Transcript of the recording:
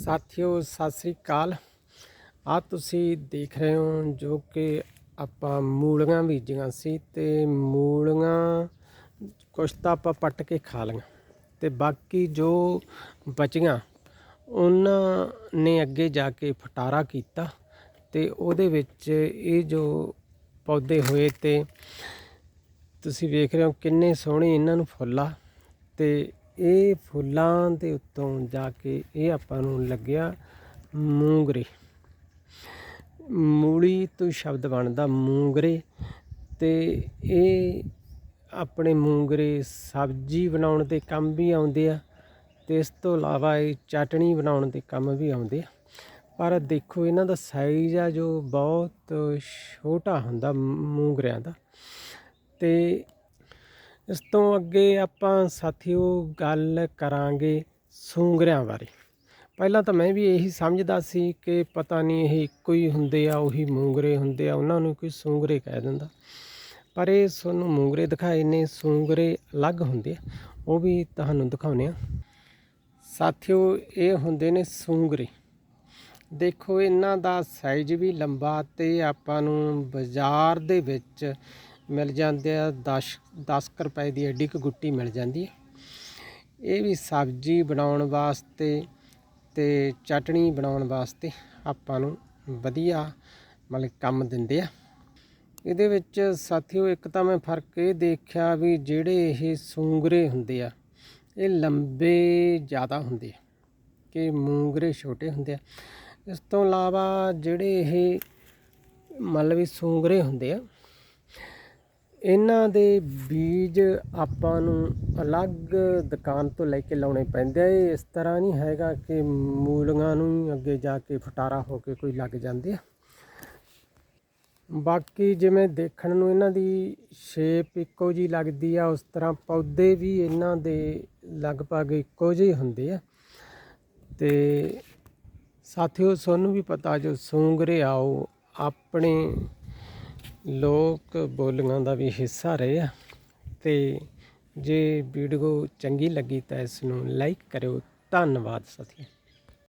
ਸਾਥੀਓ, ਸਤਿ ਸ੍ਰੀ ਅਕਾਲ। ਆ ਤੁਸੀਂ ਦੇਖ ਰਹੇ ਹੋ ਜੋ ਕਿ ਆਪਾਂ ਮੂਲੀਆਂ ਬੀਜੀਆਂ ਸੀ ਤੇ ਮੂਲੀਆਂ ਕੁਛ ਤਾਂ ਆਪਾਂ ਪੱਟ ਕੇ ਖਾ ਲਈਆਂ ਤੇ ਬਾਕੀ ਜੋ ਬਚੀਆਂ, ਉਹਨਾਂ ਨੇ ਅੱਗੇ ਜਾ ਕੇ ਫਟਾਰਾ ਕੀਤਾ ਤੇ ਉਹਦੇ ਵਿੱਚ ਇਹ ਜੋ ਪੌਦੇ ਹੋਏ ਤੇ ਤੁਸੀਂ ਵੇਖ ਰਹੇ ਹੋ ਕਿੰਨੇ ਸੋਹਣੇ ਇਹਨਾਂ ਨੂੰ ਫੁੱਲ ਆ ਤੇ ਇਹ ਫੁੱਲਾਂ ਦੇ ਉੱਤੋਂ ਜਾ ਕੇ ਇਹ ਆਪਾਂ ਨੂੰ ਲੱਗਿਆ ਮੂੰਗਰੇ। ਮੂਲੀ ਤੋਂ ਸ਼ਬਦ ਬਣਦਾ ਮੂੰਗਰੇ ਤੇ ਇਹ ਆਪਣੇ ਮੂੰਗਰੇ ਸਬਜ਼ੀ ਬਣਾਉਣ ਦੇ ਕੰਮ ਵੀ ਆਉਂਦੇ ਆ ਤੇ ਇਸ ਤੋਂ ਇਲਾਵਾ ਇਹ ਚਟਣੀ ਬਣਾਉਣ ਦੇ ਕੰਮ ਵੀ ਆਉਂਦੇ ਆ। ਪਰ ਦੇਖੋ ਇਹਨਾਂ ਦਾ ਸਾਈਜ਼ ਆ ਜੋ ਬਹੁਤ ਛੋਟਾ ਹੁੰਦਾ ਮੂੰਗਰਿਆਂ ਦਾ ਤੇ ਇਸ ਤੋਂ ਅੱਗੇ ਆਪਾਂ ਸਾਥੀਓ ਗੱਲ ਕਰਾਂਗੇ ਸੁੰਗਰਿਆਂ ਬਾਰੇ। ਪਹਿਲਾਂ ਤਾਂ ਮੈਂ ਵੀ ਇਹੀ ਸਮਝਦਾ ਸੀ ਕਿ ਪਤਾ ਨਹੀਂ ਇਹ ਇੱਕੋ ਹੀ ਹੁੰਦੇ ਆ, ਉਹੀ ਮੂੰਗਰੇ ਹੁੰਦੇ ਆ, ਉਹਨਾਂ ਨੂੰ ਕੋਈ ਸੁੰਗਰੇ ਕਹਿ ਦਿੰਦਾ। ਪਰ ਇਹ ਤੁਹਾਨੂੰ ਮੂੰਗਰੇ ਦਿਖਾਏ ਨੇ, ਸੁੰਗਰੇ ਅਲੱਗ ਹੁੰਦੇ ਆ, ਉਹ ਵੀ ਤੁਹਾਨੂੰ ਦਿਖਾਉਨੇ ਆ। ਸਾਥੀਓ ਇਹ ਹੁੰਦੇ ਨੇ ਸੁੰਗਰੇ। ਦੇਖੋ ਇਹਨਾਂ ਦਾ ਸਾਈਜ਼ ਵੀ ਲੰਬਾ ਤੇ ਆਪਾਂ ਨੂੰ ਬਾਜ਼ਾਰ ਦੇ ਵਿੱਚ ਮਿਲ ਜਾਂਦੇ ਆ 10 10 ਰੁਪਏ ਦੀ ਐਡੀ ਕੁ ਗੁੱਟੀ ਮਿਲ ਜਾਂਦੀ ਹੈ ਇਹ ਵੀ ਸਬਜ਼ੀ ਬਣਾਉਣ ਵਾਸਤੇ ਤੇ ਚਟਣੀ ਬਣਾਉਣ ਵਾਸਤੇ ਆਪਾਂ ਨੂੰ ਵਧੀਆ ਮਤਲਬ ਕੰਮ ਦਿੰਦੇ ਆ। ਇਹਦੇ ਵਿੱਚ ਸਾਥੀਓ ਇੱਕ ਤਾਂ ਮੈਂ ਫ਼ਰਕ ਇਹ ਦੇਖਿਆ ਵੀ ਜਿਹੜੇ ਇਹ ਸੁੰਗਰੇ ਹੁੰਦੇ ਆ, ਇਹ ਲੰਬੇ ਜ਼ਿਆਦਾ ਹੁੰਦੇ ਆ ਕਿ ਮੂੰਗਰੇ ਛੋਟੇ ਹੁੰਦੇ ਆ। ਇਸ ਤੋਂ ਇਲਾਵਾ ਜਿਹੜੇ ਇਹ ਮਤਲਬ ਵੀ ਸੂੰਗਰੇ ਹੁੰਦੇ ਆ ਇਹਨਾਂ ਦੇ ਬੀਜ ਆਪਾਂ ਨੂੰ ਅਲੱਗ ਦੁਕਾਨ ਤੋਂ ਲੈ ਕੇ ਲਾਉਣੇ ਪੈਂਦੇ ਆ। ਇਹ ਇਸ ਤਰ੍ਹਾਂ ਨਹੀਂ ਹੈਗਾ ਕਿ ਮੂਲੀਆਂ ਨੂੰ ਹੀ ਅੱਗੇ ਜਾ ਕੇ ਫਟਾਰਾ ਹੋ ਕੇ ਕੋਈ ਲੱਗ ਜਾਂਦੇ ਆ। ਬਾਕੀ ਜਿਵੇਂ ਦੇਖਣ ਨੂੰ ਇਹਨਾਂ ਦੀ ਸ਼ੇਪ ਇੱਕੋ ਜੀ ਲੱਗਦੀ ਆ, ਉਸ ਤਰ੍ਹਾਂ ਪੌਦੇ ਵੀ ਇਹਨਾਂ ਦੇ ਲਗਭਗ ਇੱਕੋ ਜਿਹੇ ਹੁੰਦੇ ਆ। ਤੇ ਸਾਥੀਓ, ਤੁਹਾਨੂੰ ਵੀ ਪਤਾ ਜੋ ਸੂੰਗਰੇ ਆਓ ਆਪਣੇ ਲੋਕ ਬੋਲੀਆਂ ਦਾ ਵੀ ਹਿੱਸਾ ਰਹੇ ਆ। ਤੇ ਜੇ ਵੀਡੀਓ ਚੰਗੀ ਲੱਗੀ ਤਾਂ ਇਸ ਨੂੰ ਲਾਈਕ ਕਰਿਓ। ਧੰਨਵਾਦ ਸਾਥੀਓ।